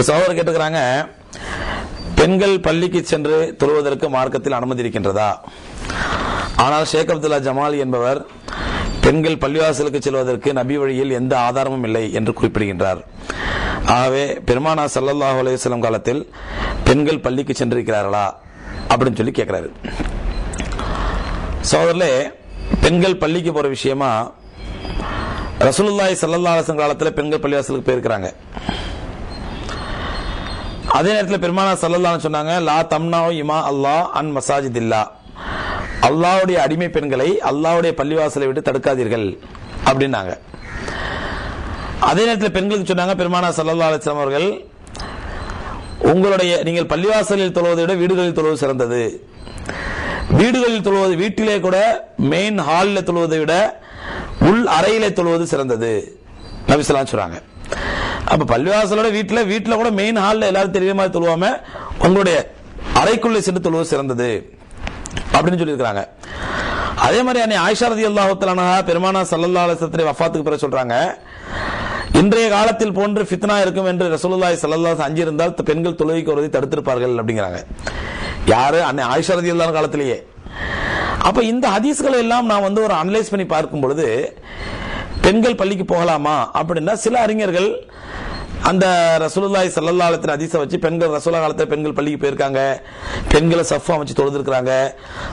ஒரு சகோதரர் கேட்டுக்கிறாங்க பெண்கள் பள்ளிக்கு சென்று தொழுவதற்கு மார்க்கத்தில் அனுமதி இருக்கின்றதா? ஆனால் ஷேக் அப்துல்லா ஜமால் என்பவர் பெண்கள் பள்ளிவாசலுக்கு செல்வதற்கு நபி வழியில் எந்த ஆதாரமும் இல்லை என்று குறிப்பிடுகின்றார். ஆகவே பெருமானா சல்லல்லாஹ் அலைஹி காலத்தில் பெண்கள் பள்ளிக்கு சென்றிருக்கிறார்களா அப்படின்னு சொல்லி கேட்கிறாரு. சோதரிலே பெண்கள் பள்ளிக்கு போகிற விஷயமா ரசூலுல்லாய் சல்லல்லா அலைஹி காலத்தில் பெண்கள் பள்ளிவாசலுக்கு போயிருக்கிறாங்க. அதே நேரத்தில் பெருமானா சல்லல்லான்னு சொன்னாங்க லா தம்னா இமா அல்லாஹ் அன் மசாஜிதில்லா. அல்லாஹ்வுடைய அடிமை பெண்களை அல்லாவுடைய பள்ளிவாசலை விட்டு தடுக்காதீர்கள் அப்படின்னாங்க. அதே நேரத்தில் பெண்களுக்கு சொன்னாங்க பெருமானா சல்லல்லாஹு அலிஸ்லாம் அவர்கள் உங்களுடைய நீங்கள் பள்ளிவாசலில் தொழுவதை விட வீடுகளில் தொழுவது சிறந்தது. வீடுகளில் தொழுவது வீட்டிலே கூட மெயின் ஹாலில் தொழுவதை விட உள் அறையிலே தொழுவது சிறந்தது. நபிசலாம் சொல்றாங்க அப்ப பள்ளிவாசலோட வீட்டுல வீட்டுல கூட மெயின் ஹால்ல எல்லாரும் தெரிய மாதிரி தொழுவாம உங்களுடைய அறைக்குள்ளே சென்று தொழுவது சிறந்தது அப்படின்னு சொல்லியிருக்கிறாங்க. அதே மாதிரி அன்னை ஆயிஷா ரதி அல்லாஹுத்தலானா பெருமானா சல்லல்லா அலிசத்திரை வஃபாத்துக்கு பிறகு சொல்றாங்க இன்றைய காலத்தில் போன்று ஃபித்னா இருக்கும் என்று ரசூலுல்லாய் சல்லல்லா அஞ்சு இருந்தால் பெண்கள் தொழுகைக்கு வருவதை தடுத்திருப்பார்கள் அப்படிங்கிறாங்க. யாரு? அன்னை ஆயிஷா ரதி அல்லாஹ் காலத்திலேயே. அப்ப இந்த ஹதீஸ்களை எல்லாம் நான் வந்து ஒரு அனலைஸ் பண்ணி பார்க்கும் பொழுது பெண்கள் பள்ளிக்கு போகலாமா அப்படின்னா சில அறிஞர்கள் அந்த ரசூலுல்லாய் ஸல்லல்லாஹு அலைஹி வச்சு பெண்கள் ரசூலா காலத்தில் பெண்கள் பள்ளிக்கு போயிருக்காங்க. பெண்களை சஃபா வச்சு தொழுதுருக்காங்க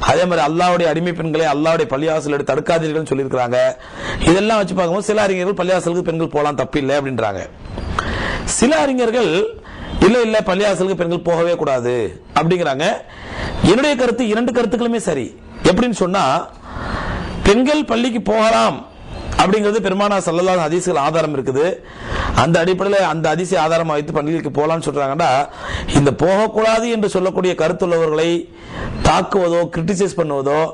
அதே மாதிரி அல்லாவுடைய அடிமை பெண்களை அல்லாவுடைய பள்ளிவாசல் எடுத்து தடுக்காதீர்கள்னு சொல்லியிருக்கிறாங்க. இதெல்லாம் வச்சு பார்க்கும்போது சில அறிஞர்கள் பள்ளிவாசலுக்கு பெண்கள் போகலாம் தப்பில்லை அப்படின்றாங்க. சில அறிஞர்கள் இல்லை இல்லை பள்ளிவாசலுக்கு பெண்கள் போகவே கூடாது அப்படிங்கிறாங்க. என்னுடைய கருத்து இரண்டு கருத்துக்களுமே சரி. எப்படின்னு சொன்னா பெண்கள் பள்ளிக்கு போகலாம் அப்படிங்கிறது பெருமானா சல்லல்லாஹு ஹதீஸ்கள் ஆதாரம் இருக்குது. அந்த அடிப்படையில் அந்த அதிசய ஆதாரமாக வைத்து பள்ளிகளுக்கு போகலான்னு சொல்றாங்கன்னா இந்த போகக்கூடாது என்று சொல்லக்கூடிய கருத்துள்ளவர்களை தாக்குவதோ கிரிட்டிசைஸ் பண்ணுவதோ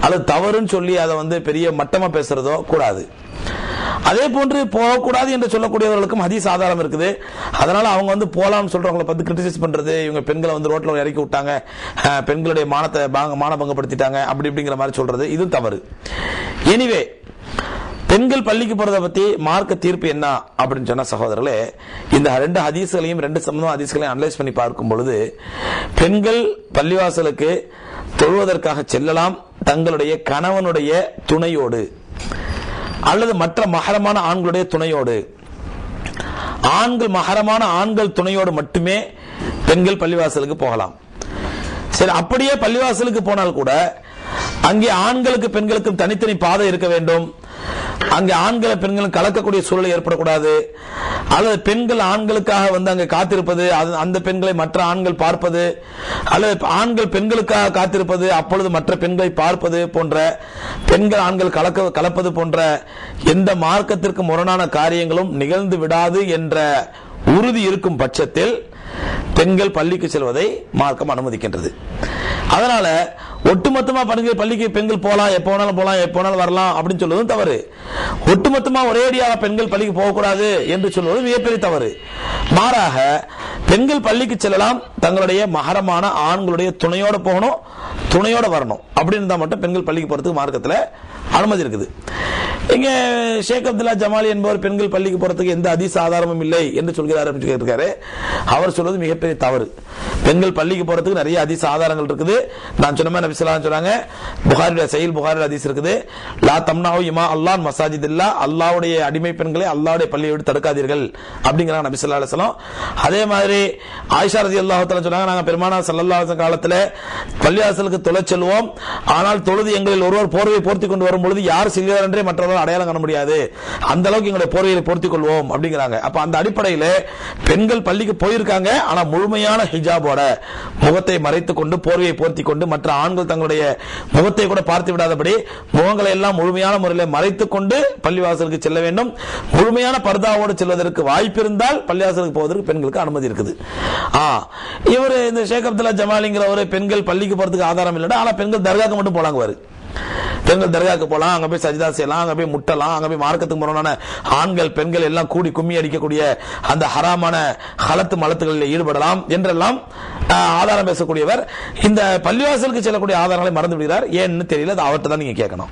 அல்லது தவறுன்னு சொல்லி அதை வந்து பெரிய மட்டமா பேசுறதோ கூடாது. அதே போன்று போகக்கூடாது என்று சொல்லக்கூடியவர்களுக்கும் ஹதீஸ் ஆதாரம் இருக்குது. அதனால அவங்க வந்து போலாம்னு சொல்றவங்களை பார்த்து கிரிட்டிசைஸ் பண்றது இவங்க பெண்களை வந்து ரோட்டில் இறக்கி விட்டாங்க பெண்களுடைய மானத்தை பாங்க- மானபங்கப்படுத்திட்டாங்க அப்படி இப்படிங்கிற மாதிரி சொல்றது இது தவறு. எனிவே பெண்கள் பள்ளிக்கு போறதை பத்தி மார்க்க தீர்ப்பு என்ன அப்படின்னு சொன்ன சகோதரர்களே இந்த ரெண்டு ஹதீஸ்களையும் ரெண்டு சம்பந்தம் ஹதீஸ்களையும் அனலைஸ் பண்ணி பார்க்கும் பொழுது பெண்கள் பள்ளிவாசலுக்கு தொழுவதற்காக செல்லலாம் தங்களுடைய கணவனுடைய துணையோடு அல்லது மற்ற மகரமான ஆண்களுடைய துணையோடு. ஆண்கள் மகரமான ஆண்கள் துணையோடு மட்டுமே பெண்கள் பள்ளிவாசலுக்கு போகலாம். சரி அப்படியே பள்ளிவாசலுக்கு போனால் கூட அங்கே ஆண்களுக்கு பெண்களுக்கும் தனித்தனி பாதை இருக்க வேண்டும். அங்கே ஆண்களை பெண்களும் கலக்கக்கூடிய சூழல் ஏற்படக்கூடாது. அல்லது பெண்கள் ஆண்களுக்காக வந்து அங்கே காத்திருப்பது அது- அந்த பெண்களை மற்ற ஆண்கள் பார்ப்பது அல்லது ஆண்கள் பெண்களுக்காக காத்திருப்பது அப்பொழுது மற்ற பெண்களை பார்ப்பது போன்ற பெண்கள் ஆண்கள் கலக்க கலப்பது போன்ற எந்த மார்க்கத்திற்கு முரணான காரியங்களும் நிகழ்ந்து விடாது என்ற உறுதி இருக்கும் பட்சத்தில் பெண்கள் பள்ளிக்கு செல்வதை மார்க்கம் அனுமதிக்கின்றது. அதனால ஒட்டுமொத்தமா பெண்கள் பள்ளிக்கு பெண்கள் போகலாம் எப்போ வேணாலும் போகலாம் எப்போ வேணாலும் வரலாம் அப்படின்னு சொல்லுவதும் தவறு. ஒட்டுமொத்தமா ஒரேடியாக பெண்கள் பள்ளிக்கு போகக்கூடாது என்று சொல்வது மிகப்பெரிய தவறு. மாறாக பெண்கள் பள்ளிக்கு செல்லலாம் தங்களுடைய மகரமான ஆண்களுடைய துணையோட போகணும் துணையோட வரணும். அப்படின்னு இருந்தால் மட்டும் பெண்கள் பள்ளிக்கு போறதுக்கு மார்க்கத்தில் அனுமதி இருக்குது. இங்க ஷேக் அப்துல்லா ஜமாலி என்பவர் பெண்கள் பள்ளிக்கு போறதுக்கு எந்த அதிச ஆதாரமும் இல்லை என்று சொல்கிறார் அப்படின்னு கேட்டிருக்காரு அவர் சொல்வது மிகப்பெரிய தவறு. பெண்கள் பள்ளிக்கு போறதுக்கு நிறைய அதிச ஆதாரங்கள் இருக்குது. நான் சொன்ன மாதிரி நபி ஸல்லல்லாஹு அலைஹி சொன்னாங்க செயல் புகாரில் அதிசம் இருக்குது. லா தம்னாவு இமா அல்லாஹ் மசாஜித் இல்லா அல்லாவுடைய அடிமை பெண்களை அல்லாவுடைய பள்ளியை விட்டு தடுக்காதீர்கள் அப்படிங்கிறாங்க நபிசல்லா ஸல்லல்லாஹு அதே மாதிரி ஆயிஷா ரதி அல்லாஹத்தில் சொன்னாங்க நாங்கள் பெருமானா ஸல்லல்லாஹு காலத்தில் வஸல்லம் காலத்துல பள்ளிவாசலுக்கு தொலை செல்வோம். ஆனால் தொழுது எங்களில் ஒருவர் போர்வை போர்த்தி கொண்டு வரும் பொழுது யார் செய்கிறார் என்றே மற்றவர்கள் அடையாளம் காண முடியாது. அந்த அளவுக்கு எங்களுடைய போர்வையை பொருத்திக் கொள்வோம் அப்படிங்கிறாங்க. அப்ப அந்த அடிப்படையில் பெண்கள் பள்ளிக்கு போயிருக்காங்க. ஆனா முழுமையான ஹிஜாபோட முகத்தை மறைத்துக் கொண்டு போர்வையை போர்த்தி கொண்டு மற்ற ஆண்கள் தங்களுடைய முகத்தை கூட பார்த்து விடாதபடி முகங்களை எல்லாம் முழுமையான முறையில் மறைத்துக் கொண்டு பள்ளிவாசலுக்கு செல்ல வேண்டும். முழுமையான பர்தாவோடு செல்வதற்கு வாய்ப்பு இருந்தால் பள்ளிவாசலுக்கு போவதற்கு பெண்களுக்கு அனுமதி இருக்குது. ஆ இவர் இந்த ஷேக் அப்துல்லா ஜமாலிங்கிறவர் பெண்கள் பள்ளிக்கு போறதுக்கு ஆதாரம் இல்லைன்னா ஆனா பெண்கள் தர்காக்கு மட்டும் போலாங்க வாரு பெண்கள் தர்காக்கு போகலாம் அங்கே போய் சஜிதா செய்யலாம் அங்கே போய் முட்டலாம் அங்கே போய் மார்க்கத்துக்கு முரணான ஆண்கள் பெண்கள் எல்லாம் கூடி கும்மி அடிக்கக்கூடிய அந்த ஹராமான ஹலத்து மலத்துகளில் ஈடுபடலாம் என்றெல்லாம் ஆதாரம் பேசக்கூடியவர். இந்த பள்ளிவாசலுக்கு செல்லக்கூடிய ஆதாரங்களை மறந்து விடுகிறார் ஏன்னு தெரியல அது அவர்கிட்ட தான் நீங்கள் கேட்கணும்.